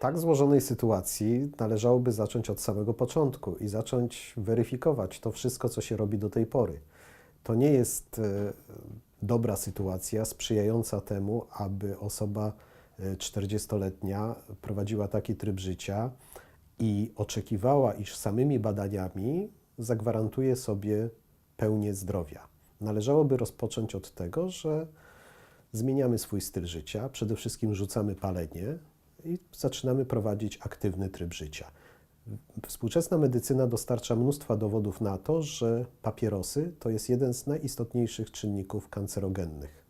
tak złożonej sytuacji należałoby zacząć od samego początku i zacząć weryfikować to wszystko, co się robi do tej pory. To nie jest e, dobra sytuacja sprzyjająca temu, aby osoba e, 40-letnia prowadziła taki tryb życia i oczekiwała, iż samymi badaniami zagwarantuje sobie pełnię zdrowia. Należałoby rozpocząć od tego, że zmieniamy swój styl życia, przede wszystkim rzucamy palenie i zaczynamy prowadzić aktywny tryb życia. Współczesna medycyna dostarcza mnóstwa dowodów na to, że papierosy to jest jeden z najistotniejszych czynników kancerogennych.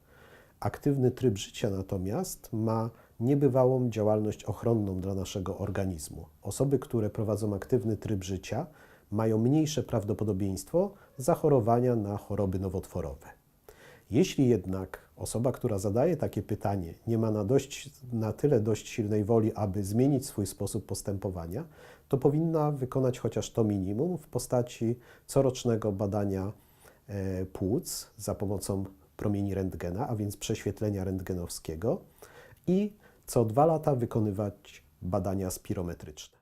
Aktywny tryb życia natomiast ma niebywałą działalność ochronną dla naszego organizmu. Osoby, które prowadzą aktywny tryb życia, mają mniejsze prawdopodobieństwo zachorowania na choroby nowotworowe. Jeśli jednak osoba, która zadaje takie pytanie, nie ma na, dość, na tyle dość silnej woli, aby zmienić swój sposób postępowania, to powinna wykonać chociaż to minimum w postaci corocznego badania e, płuc za pomocą promieni rentgena, a więc prześwietlenia rentgenowskiego i co dwa lata wykonywać badania spirometryczne.